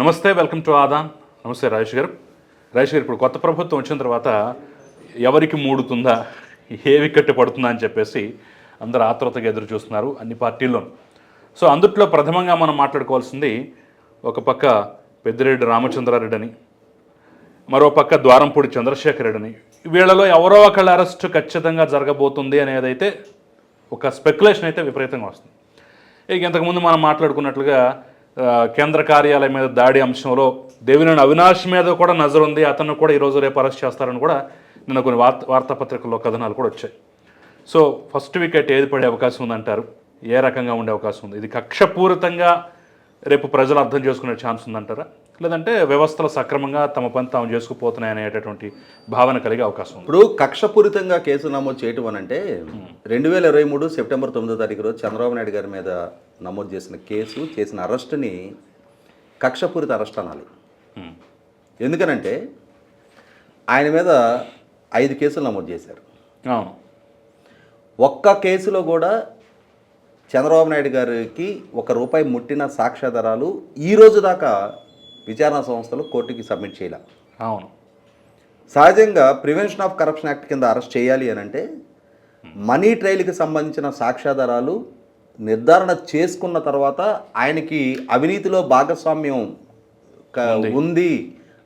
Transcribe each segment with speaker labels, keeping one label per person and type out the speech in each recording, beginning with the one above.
Speaker 1: నమస్తే welcome to Aadan. నమస్తే రాజేష్ గారు. రాజేష్ గారు ఇప్పుడు కొత్త ప్రభుత్వం వచ్చిన తర్వాత ఎవరికి మూడుతుందా? ఏ వికెట్ పడుతుందా అని చెప్పేసి అందరు ఆతృతగా ఎదురు చూస్తున్నారు అన్ని పార్టీల్లో సో అందుట్లో ప్రథమంగా మనం మాట్లాడుకోవాల్సింది ఒక పక్క పెద్దిరెడ్డి రామచంద్రారెడ్డి అని మరో పక్క ద్వారంపూడి చంద్రశేఖర్ రెడ్డిని వీళ్ళలో ఎవరో ఒకళ్ళ అరెస్ట్ ఖచ్చితంగా జరగబోతుంది అనేదైతే ఒక స్పెక్యులేషన్ అయితే విపరీతంగా వస్తుంది. ఇక ఇంతకుముందు మనం మాట్లాడుకున్నట్లుగా కేంద్ర కార్యాలయం మీద దాడి అంశంలో దేవినేని అవినాష్ మీద కూడా నజరు ఉంది అతను కూడా ఈరోజు రేపు అరెస్ట్ చేస్తారని కూడా నిన్న కొన్ని వార్త వార్తాపత్రికల్లో కథనాలు కూడా వచ్చాయి. సో ఫస్ట్ వికెట్ ఏది పడే అవకాశం ఉందంటారు? ఏ రకంగా ఉండే అవకాశం ఉంది? ఇది కక్షపూరితంగా రేపు ప్రజలు అర్థం చేసుకునే ఛాన్స్ ఉందంటారా? లేదంటే వ్యవస్థలు సక్రమంగా తమ పని తాము చేసుకుపోతున్నాయి అనేటటువంటి భావన కలిగే అవకాశం ఉంది.
Speaker 2: ఇప్పుడు కక్షపూరితంగా కేసు నమోదు చేయటం అని అంటే రెండు వేల ఇరవై మూడు సెప్టెంబర్ తొమ్మిదో తారీఖు రోజు చంద్రబాబు నాయుడు గారి మీద నమోదు చేసిన కేసు చేసిన అరెస్టుని కక్షపూరిత అరెస్ట్ అనాలి. ఎందుకనంటే ఆయన మీద ఐదు కేసులు నమోదు చేశారు.
Speaker 1: అవును.
Speaker 2: ఒక్క కేసులో కూడా చంద్రబాబు నాయుడు గారికి ఒక రూపాయి ముట్టిన సాక్ష్యాధారాలు ఈ రోజు దాకా విచారణ సంస్థలు కోర్టుకి సబ్మిట్ చేయాల.
Speaker 1: అవును.
Speaker 2: సహజంగా ప్రివెన్షన్ ఆఫ్ కరప్షన్ యాక్ట్ కింద అరెస్ట్ చేయాలి అని అంటే మనీ ట్రయల్కి సంబంధించిన సాక్ష్యాధారాలు నిర్ధారణ చేసుకున్న తర్వాత ఆయనకి అవినీతిలో భాగస్వామ్యం ఉంది.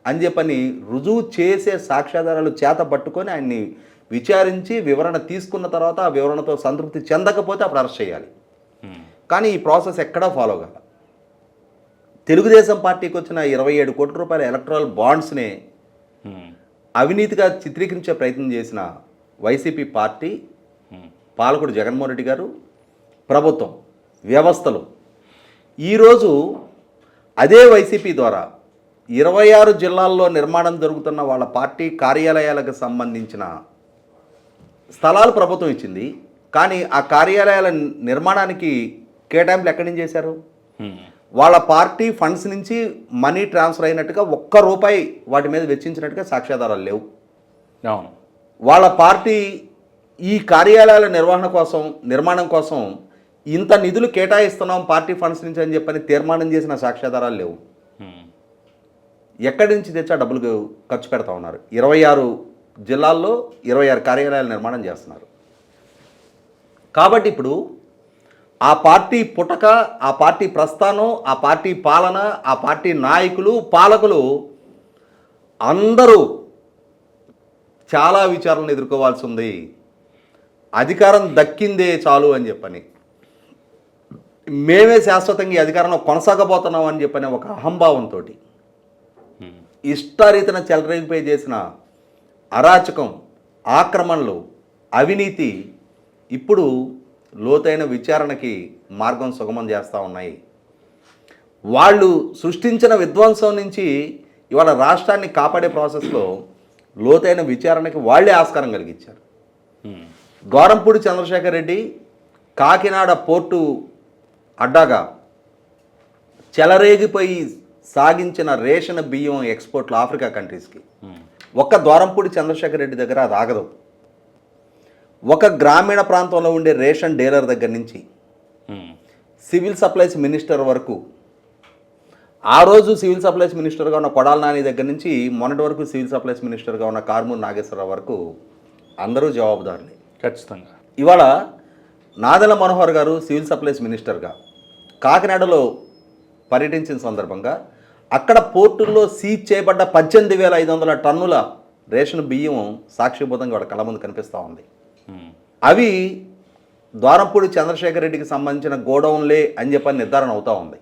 Speaker 2: అని చెప్పని రుజువు చేసే సాక్ష్యాధారాలు చేత పట్టుకొని ఆయన్ని విచారించి వివరణ తీసుకున్న తర్వాత ఆ వివరణతో సంతృప్తి చెందకపోతే అప్పుడు అరెస్ట్ చేయాలి. కానీ ఈ ప్రాసెస్ ఎక్కడా ఫాలో కాల. తెలుగుదేశం పార్టీకి వచ్చిన ఇరవై ఏడు కోట్ల రూపాయల ఎలక్ట్రల్ బాండ్స్నే. అవినీతిగా చిత్రీకరించే ప్రయత్నం చేసిన వైసీపీ పార్టీ. పాలకుడు జగన్మోహన్ రెడ్డి గారు ప్రభుత్వం వ్యవస్థలు ఈరోజు అదే వైసీపీ ద్వారా ఇరవై ఆరు జిల్లాల్లో నిర్మాణం జరుగుతున్న వాళ్ళ పార్టీ కార్యాలయాలకు సంబంధించిన స్థలాలు ప్రభుత్వం ఇచ్చింది కానీ ఆ కార్యాలయాల నిర్మాణానికి కేటాయింపులు ఎక్కడి నుంచి చేశారు. వాళ్ళ పార్టీ ఫండ్స్ నుంచి మనీ ట్రాన్స్ఫర్ అయినట్టుగా ఒక్క రూపాయి వాటి మీద వెచ్చించినట్టుగా సాక్ష్యాధారాలు లేవు.
Speaker 1: అవును.
Speaker 2: వాళ్ళ పార్టీ ఈ కార్యాలయాల నిర్వహణ కోసం నిర్మాణం కోసం ఇంత నిధులు కేటాయిస్తున్నాం పార్టీ ఫండ్స్ నుంచి అని చెప్పని తీర్మానం చేసిన సాక్ష్యాధారాలు లేవు. ఎక్కడి నుంచి తెచ్చా డబ్బులు ఖర్చు పెడతా ఉన్నారు? ఇరవై ఆరు జిల్లాల్లో ఇరవై ఆరు కార్యాలయాల నిర్మాణం చేస్తున్నారు. కాబట్టి ఇప్పుడు ఆ పార్టీ పుటక ఆ పార్టీ ప్రస్థానం ఆ పార్టీ పాలన ఆ పార్టీ నాయకులు పాలకులు అందరూ చాలా విచారణలు ఎదుర్కోవాల్సి ఉంది. అధికారం దక్కిందే చాలు అని చెప్పని. మేమే శాశ్వతంగా ఈ అధికారంలో కొనసాగబోతున్నాం అని చెప్పని ఒక అహంభావంతో. ఇష్టారీతన చెలరేగిపోయి చేసిన అరాచకం ఆక్రమణలు అవినీతి ఇప్పుడు లోతైన విచారణకి మార్గం సుగమం చేస్తూ ఉన్నాయి. వాళ్ళు సృష్టించిన విధ్వంసం నుంచి ఇవాళ రాష్ట్రాన్ని కాపాడే ప్రాసెస్లో లోతైన విచారణకి వాళ్ళే ఆస్కారం కలిగించారు. గోరంపూడి చంద్రశేఖర్ రెడ్డి కాకినాడ పోర్టు అడ్డాగా చెలరేగిపోయి సాగించిన రేషన్ బియ్యం ఎక్స్పోర్ట్లు ఆఫ్రికా కంట్రీస్కి. ఒక్క ద్వారంపూడి చంద్రశేఖర్ రెడ్డి దగ్గర అది ఆగదు. ఒక గ్రామీణ ప్రాంతంలో ఉండే రేషన్ డీలర్ దగ్గర నుంచి
Speaker 1: ఉమ్.
Speaker 2: సివిల్ సప్లైస్ మినిస్టర్ వరకు ఆ రోజు సివిల్ సప్లైస్ మినిస్టర్గా ఉన్న కొడాల నాని దగ్గర నుంచి మొన్నటి వరకు సివిల్ సప్లైస్ మినిస్టర్గా ఉన్న కార్మూర్ నాగేశ్వరరావు వరకు అందరూ జవాబుదారులే
Speaker 1: ఖచ్చితంగా
Speaker 2: ఇవాళ నాదెల మనోహర్ గారు సివిల్ సప్లైస్ మినిస్టర్గా కాకినాడలో పర్యటించిన సందర్భంగా అక్కడ పోర్టుల్లో సీజ్ చేయబడ్డ పద్దెనిమిది వేల ఐదు వందల టన్నుల రేషన్ బియ్యం సాక్షిభూతంగా వాళ్ళ కళ్ళ ముందు కనిపిస్తూ ఉంది. అవి ద్వారంపూడి చంద్రశేఖర్ రెడ్డికి సంబంధించిన గోడౌన్లే అని చెప్పని నిర్ధారణ అవుతూ ఉంది.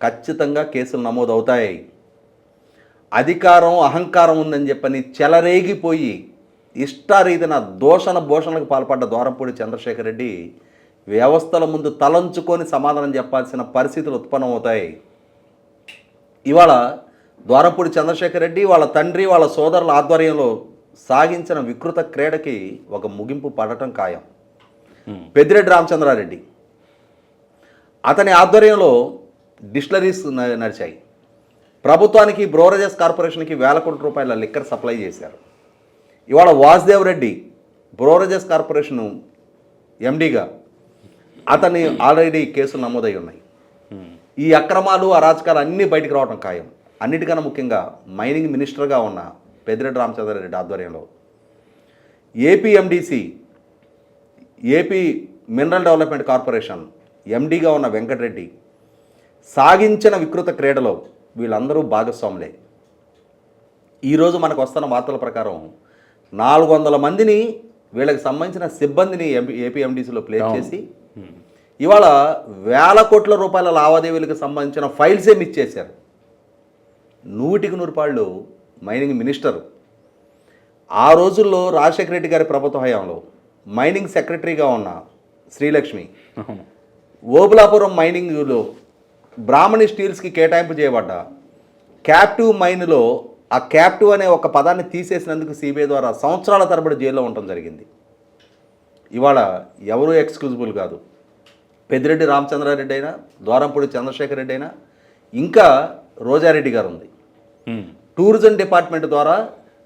Speaker 2: ఖచ్చితంగా కేసులు నమోదవుతాయి. అధికారం అహంకారం ఉందని చెప్పని చెలరేగిపోయి ఇష్టారీతిన దోషణ భూషణలకు పాల్పడ్డ ద్వారంపూడి చంద్రశేఖర్ రెడ్డి వ్యవస్థల ముందు తలంచుకొని సమాధానం చెప్పాల్సిన పరిస్థితులు ఉత్పన్నమవుతాయి. ఇవాళ ద్వారంపూడి చంద్రశేఖర్ రెడ్డి వాళ్ళ తండ్రి వాళ్ళ సోదరుల ఆధ్వర్యంలో సాగించిన వికృత క్రీడకి ఒక ముగింపు పడటం ఖాయం. పెద్దిరెడ్డి రామచంద్రారెడ్డి. అతని ఆధ్వర్యంలో డిస్టిలరీస్ నడిచాయి. ప్రభుత్వానికి బ్రోరేజెస్ కార్పొరేషన్కి వేల కోట్ల రూపాయల లిక్కర్ సప్లై చేశారు. ఇవాళ వాసుదేవ్ రెడ్డి బ్రోరేజెస్ కార్పొరేషను ఎండీగా అతని ఆల్రెడీ కేసులు నమోదై ఉన్నాయి. ఈ అక్రమాలు అరాచకాలు అన్నీ బయటకు రావడం ఖాయం. అన్నిటికన్నా ముఖ్యంగా మైనింగ్ మినిస్టర్గా ఉన్న పెద్దిరెడ్డి రామచంద్రారెడ్డి ఆధ్వర్యంలో. APMDC AP mineral development corporation ఎండీగా ఉన్న వెంకటరెడ్డి సాగించిన వికృత క్రీడలో వీళ్ళందరూ భాగస్వాములే. ఈరోజు మనకు వస్తున్న వార్తల ప్రకారం నాలుగు వందల మందిని వీళ్ళకి సంబంధించిన సిబ్బందిని ఏపీఎండిసిలో ప్లేస్ చేసి ఇవాళ వేల కోట్ల రూపాయల లావాదేవీలకు సంబంధించిన ఫైల్సే మిస్ చేశారు నూటికి నూరు పాళ్ళు మైనింగ్ మినిస్టర్. ఆ రోజుల్లో రాజశేఖర రెడ్డి గారి ప్రభుత్వ హయాంలో మైనింగ్ సెక్రటరీగా ఉన్న శ్రీలక్ష్మి ఓబులాపురం మైనింగ్లో బ్రాహ్మణి స్టీల్స్కి కేటాయింపు చేయబడ్డ క్యాప్టివ్ మైన్లో ఆ క్యాప్టివ్ అనే ఒక పదాన్ని తీసేసినందుకు సిబిఐ ద్వారా సంవత్సరాల తరబడి జైల్లో ఉండటం జరిగింది. ఇవాళ ఎవరూ ఎక్స్క్లూజిబుల్ కాదు. పెద్దిరెడ్డి రామచంద్రారెడ్డి అయినా ద్వారంపూడి చంద్రశేఖర్ రెడ్డి అయినా ఇంకా రోజారెడ్డి గారు ఉంది. టూరిజం డిపార్ట్మెంట్ ద్వారా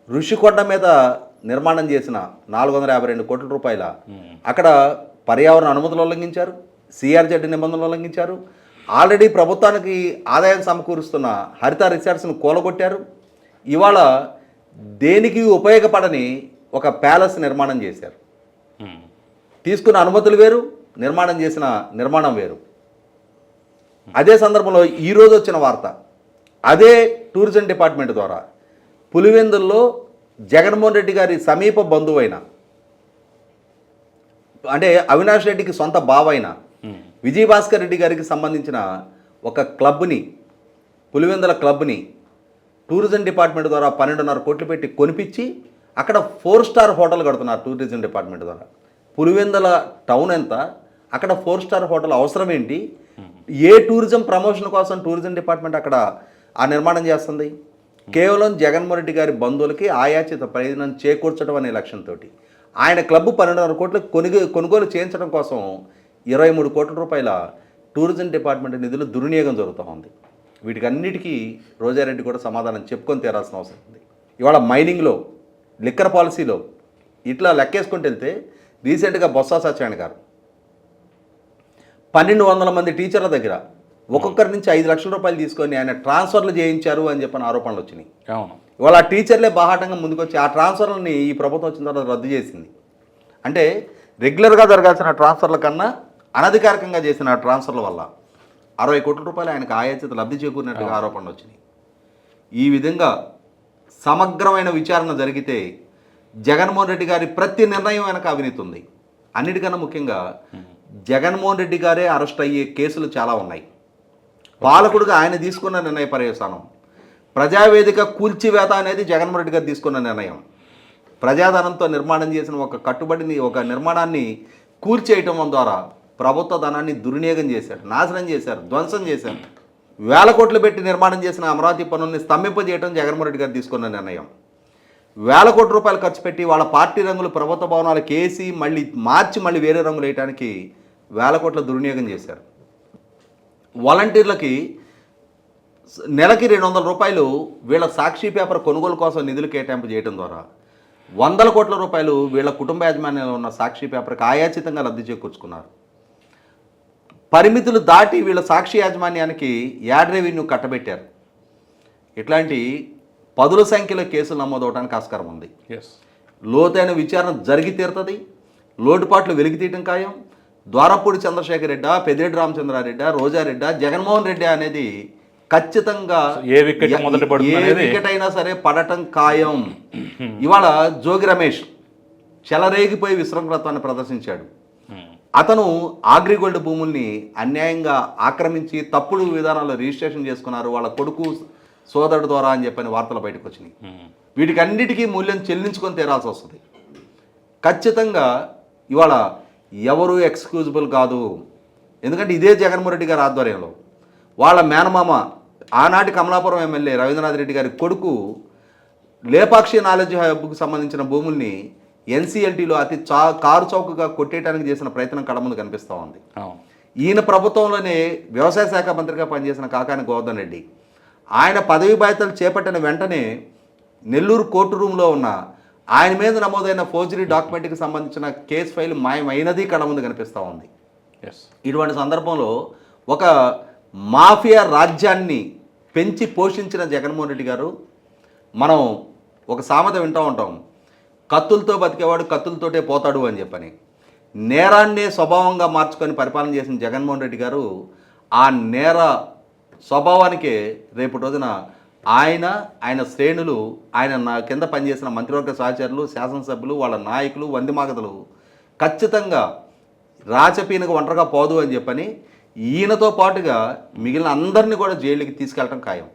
Speaker 2: ఋషికొండ మీద నిర్మాణం చేసిన నాలుగు వందల యాభై రెండు కోట్ల రూపాయల అక్కడ పర్యావరణ అనుమతులు ఉల్లంఘించారు సిఆర్జెడ్ నిబంధనలు ఉల్లంఘించారు. ఆల్రెడీ ప్రభుత్వానికి ఆదాయం సమకూరుస్తున్న హరిత రిసార్ట్స్ను కూలగొట్టారు. ఇవాళ దేనికి ఉపయోగపడని ఒక ప్యాలెస్ నిర్మాణం చేశారు. తీసుకున్న అనుమతులు వేరు నిర్మాణం చేసిన నిర్మాణం వేరు. అదే సందర్భంలో ఈరోజు వచ్చిన వార్త. అదే టూరిజం డిపార్ట్మెంట్ ద్వారా పులివెందుల్లో జగన్మోహన్ రెడ్డి గారి సమీప బంధువైన అంటే అవినాష్ రెడ్డికి సొంత బావైన. విజయభాస్కర్ రెడ్డి గారికి సంబంధించిన ఒక క్లబ్ని పులివెందుల క్లబ్ని టూరిజం డిపార్ట్మెంట్ ద్వారా పన్నెండున్నర కోట్లు పెట్టి కొనిపించి అక్కడ ఫోర్ స్టార్ హోటల్ కడుతున్నారు టూరిజం డిపార్ట్మెంట్ ద్వారా. పులివెందుల టౌన్ ఎంత? అక్కడ ఫోర్ స్టార్ హోటల్ అవసరం ఏంటి? ఏ టూరిజం ప్రమోషన్ కోసం టూరిజం డిపార్ట్మెంట్ అక్కడ ఆ నిర్మాణం చేస్తుంది. కేవలం జగన్మోహన్ రెడ్డి గారి బంధువులకి ఆయాచిత ప్రయోజనం చేకూర్చడం అనే లక్ష్యంతో ఆయన క్లబ్ పన్నెండున్నర కోట్లు కొనుగో కొనుగోలు చేయించడం కోసం ఇరవై మూడు కోట్ల రూపాయల టూరిజం డిపార్ట్మెంట్ నిధులు దుర్వినియోగం జరుగుతూ ఉంది. వీటికి అన్నిటికీ రోజారెడ్డి కూడా సమాధానం చెప్పుకొని తీరాల్సిన అవసరం ఉంది. ఇవాళ మైనింగ్లో లిక్కర్ పాలసీలో ఇట్లా లెక్కేసుకుంటూ వెళ్తే రీసెంట్గా బొత్స సత్యనారాయణ గారు పన్నెండు వందల మంది టీచర్ల దగ్గర ఒక్కొక్కరి నుంచి ఐదు లక్షల రూపాయలు తీసుకొని ఆయన ట్రాన్స్ఫర్లు చేయించారు అని చెప్పిన ఆరోపణలు వచ్చినాయి.
Speaker 1: అవును.
Speaker 2: ఇవాళ ఆ టీచర్లే బాహాటంగా ముందుకొచ్చి ఆ ట్రాన్స్ఫర్లని ఈ ప్రభుత్వం వచ్చిన తర్వాత రద్దు చేసింది. అంటే రెగ్యులర్గా జరగాల్సిన ట్రాన్స్ఫర్ల కన్నా అనధికారికంగా చేసిన ట్రాన్స్ఫర్ల వల్ల అరవై కోట్ల రూపాయలు ఆయనకు ఆయాచిత లబ్ధి చేకూరినట్టుగా ఆరోపణలు వచ్చినాయి. ఈ విధంగా సమగ్రమైన విచారణ జరిగితే జగన్మోహన్ రెడ్డి గారి ప్రతి నిర్ణయం వెనక అవినీతి ఉంది. అన్నిటికన్నా ముఖ్యంగా జగన్మోహన్ రెడ్డి గారే అరెస్ట్ అయ్యే కేసులు చాలా ఉన్నాయి. పాలకుడుగా ఆయన తీసుకున్న నిర్ణయ పర్యవసానం. ప్రజావేదిక కూల్చివేత అనేది జగన్మోహన్ రెడ్డి గారు తీసుకున్న నిర్ణయం. ప్రజాధనంతో నిర్మాణం చేసిన ఒక కట్టుబడిని ఒక నిర్మాణాన్ని కూల్చేయటం ద్వారా ప్రభుత్వ ధనాన్ని దుర్వినియోగం చేశారు నాశనం చేశారు ధ్వంసం చేశారు. వేల కోట్లు పెట్టి నిర్మాణం చేసిన అమరావతి పనుల్ని స్తంభింపజేయడం జగన్మోహన్ రెడ్డి గారు తీసుకున్న నిర్ణయం. వేల కోట్ల రూపాయలు ఖర్చు పెట్టి వాళ్ళ పార్టీ రంగులు ప్రభుత్వ భవనాలకు వేసి మళ్ళీ మార్చి మళ్ళీ వేరే రంగులు వేయడానికి వేల కోట్ల దుర్వినియోగం చేశారు. వాలంటీర్లకి నెలకి రెండు వందల రూపాయలు వీళ్ళ సాక్షి పేపర్ కొనుగోలు కోసం నిధులు కేటాయింపు చేయడం ద్వారా వందల కోట్ల రూపాయలు వీళ్ళ కుటుంబ యాజమాన్యంలో ఉన్న సాక్షి పేపర్కి ఆయాచితంగా లబ్ధి చేకూర్చుకున్నారు. పరిమితులు దాటి వీళ్ళ సాక్షి యాజమాన్యానికి యాడ్ రెవెన్యూ కట్టబెట్టారు. ఇట్లాంటి పదుల సంఖ్యలో కేసులు నమోదవడానికి ఆస్కారం ఉంది. లోతైన విచారణ జరిగి తీరుతుంది. లోటుపాట్లు వెలికి తీయటం ఖాయం. ద్వారపూడి చంద్రశేఖర్ రెడ్డా పెద్దిరెడ్డి రామచంద్రారెడ్డా రోజారెడ్డా జగన్మోహన్ రెడ్డి అనేది ఖచ్చితంగా
Speaker 1: ఏ వికెట్
Speaker 2: ఏ వికెట్ అయినా సరే పడటం ఖాయం ఇవాళ జోగి రమేష్ చెలరేగిపోయి విశృంఖలత్వాన్ని ప్రదర్శించాడు. అతను ఆగ్రిగోల్డ్ భూముల్ని అన్యాయంగా ఆక్రమించి తప్పుడు విధానాల్లో రిజిస్ట్రేషన్ చేసుకున్నారు వాళ్ళ కొడుకు సోదరుడు ద్వారా అని చెప్పని వార్తలు బయటకు వచ్చినాయి
Speaker 1: ఉమ్.
Speaker 2: వీటికి అన్నిటికీ మూల్యం చెల్లించుకొని తీరాల్సి వస్తుంది ఖచ్చితంగా ఇవాళ ఎవరు ఎక్స్క్యూజబుల్ కాదు. ఎందుకంటే ఇదే జగన్మోహన్ రెడ్డి గారి ఆధ్వర్యంలో వాళ్ళ మేనమామ ఆనాటి కమలాపురం ఎమ్మెల్యే రవీంద్రనాథ్ రెడ్డి గారి కొడుకు లేపాక్షి నాలెడ్జ్ హబ్కు సంబంధించిన భూముల్ని ఎన్సీఎల్టీలో అతి చా కారు చౌకగా కొట్టేయడానికి చేసిన ప్రయత్నం కళ్ళ ముందు కనిపిస్తూ ఉంది. ఈయన ప్రభుత్వంలోనే వ్యవసాయ శాఖ మంత్రిగా పనిచేసిన కాకాని గోవర్ధన్ రెడ్డి ఆయన పదవి బాధ్యతలు చేపట్టిన వెంటనే నెల్లూరు కోర్టు రూమ్లో ఉన్న ఆయన మీద నమోదైన ఫోర్జరీ డాక్యుమెంట్కి సంబంధించిన కేసు ఫైల్ మాయమైనది కళ్ళ ముందు కనిపిస్తూ ఉంది.
Speaker 1: ఎస్
Speaker 2: ఇటువంటి సందర్భంలో ఒక మాఫియా రాజ్యాన్ని పెంచి పోషించిన జగన్మోహన్ రెడ్డి గారు మనం ఒక సామెత వింటూ ఉంటాం కత్తులతో బతికేవాడు కత్తులతోటే పోతాడు అని చెప్పని. నేరాన్నే స్వభావంగా మార్చుకొని పరిపాలన చేసిన జగన్మోహన్ రెడ్డి గారు ఆ నేర స్వభావానికే రేపు రోజున ఆయన ఆయన శ్రేణులు ఆయన నా కింద పనిచేసిన మంత్రివర్గ సహచరులు శాసనసభ్యులు వాళ్ళ నాయకులు వందిమాగతలు. ఖచ్చితంగా రాచపీనకు ఒంటరిగా పోదు అని చెప్పని ఈయనతో పాటుగా మిగిలిన అందరినీ కూడా జైలుకి తీసుకెళ్ళడం ఖాయం.